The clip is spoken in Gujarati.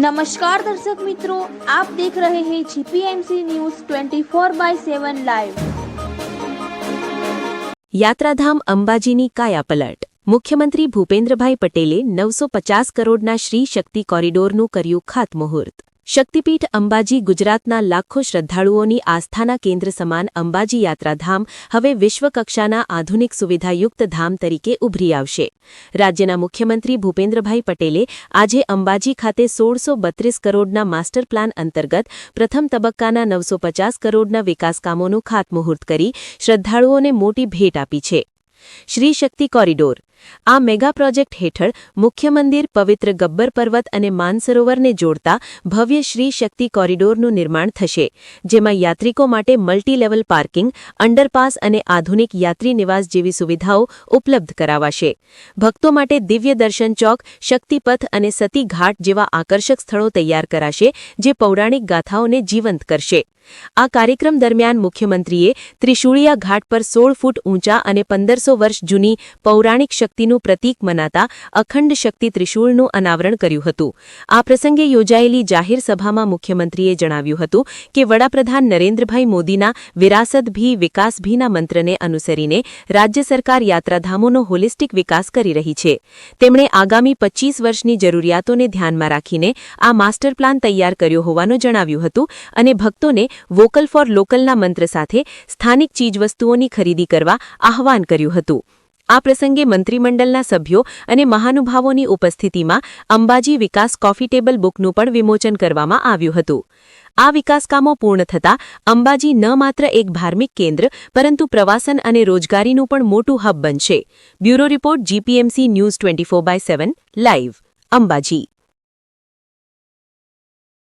નમસ્કાર દર્શક મિત્રો આપ દેખ રહે હૈ જીપીએમસી ન્યૂઝ 24 બાય 7 લાઈવ યાત્રાધામ અંબાજીની કાયાપલટ મુખ્યમંત્રી ભૂપેન્દ્રભાઈ પટેલે નવસો પચાસ કરોડના શ્રી શક્તિ કોરિડોરનું કર્યું ખાતમુહૂર્ત શક્તિપીઠ અંબાજી ગુજરાતના લાખો શ્રદ્ધાળુઓની આસ્થાના કેન્દ્ર સમાન અંબાજી યાત્રાધામ હવે વિશ્વકક્ષાના આધુનિક સુવિધાયુક્ત ધામ તરીકે ઉભરી આવશે. રાજ્યના મુખ્યમંત્રી ભૂપેન્દ્રભાઈ પટેલે આજે અંબાજી ખાતે સોળસો બત્રીસ કરોડના માસ્ટર પ્લાન અંતર્ગત પ્રથમ તબક્કાના નવસો પચાસ કરોડના વિકાસકામોનું ખાતમુહૂર્ત કરી શ્રદ્ધાળુઓને મોટી ભેટ આપી છે. શ્રી શક્તિ કોરિડોર. આ મેગા પ્રોજેક્ટ હેઠળ મુખ્ય મંદિર, પવિત્ર ગબ્બર પર્વત અને માનસરોવરને જોડતા ભવ્ય શ્રી શક્તિ કોરિડોરનું નિર્માણ થશે, જેમાં યાત્રિકો માટે મલ્ટી પાર્કિંગ, અંડરપાસ અને આધુનિક યાત્રી નિવાસ જેવી સુવિધાઓ ઉપલબ્ધ કરાવાશે. ભક્તો માટે દિવ્ય દર્શન ચોક, શક્તિપથ અને સતી ઘાટ જેવા આકર્ષક સ્થળો તૈયાર કરાશે, જે પૌરાણિક ગાથાઓને જીવંત કરશે. આ કાર્યક્રમ દરમિયાન મુખ્યમંત્રીએ ત્રિશુળિયા ઘાટ પર સોળ ફૂટ ઊંચા અને પંદરસો વર્ષ જૂની પૌરાણિક શક્તિનું પ્રતીક મનાતા અખંડ શક્તિ ત્રિશૂળનું અનાવરણ કર્યું હતું. આ પ્રસંગે યોજાયેલી જાહેર સભામાં મુખ્યમંત્રીએ જણાવ્યું હતું કે વડાપ્રધાન નરેન્દ્રભાઈ મોદીના વિરાસત ભી વિકાસ ભીના મંત્રને અનુસરીને રાજ્ય સરકાર યાત્રાધામોનો હોલિસ્ટિક વિકાસ કરી રહી છે. તેમણે આગામી પચ્ચીસ વર્ષની જરૂરિયાતોને ધ્યાનમાં રાખીને આ માસ્ટર પ્લાન તૈયાર કર્યો હોવાનું જણાવ્યું હતું અને ભક્તોને વોકલ ફોર લોકલના મંત્ર સાથે સ્થાનિક ચીજવસ્તુઓની ખરીદી કરવા આહવાન કર્યું હતું. આ પ્રસંગે મંત્રીમંડળના સભ્યો અને મહાનુભાવોની ઉપસ્થિતિમાં અંબાજી વિકાસ કોફી ટેબલ બુકનું પણ વિમોચન કરવામાં આવ્યું હતું. આ વિકાસકામો પૂર્ણ થતાં અંબાજી ન માત્ર એક ધાર્મિક કેન્દ્ર, પરંતુ પ્રવાસન અને રોજગારીનું પણ મોટું હબ બનશે. Bureau report, GPMC news twenty by seven live Ambaji.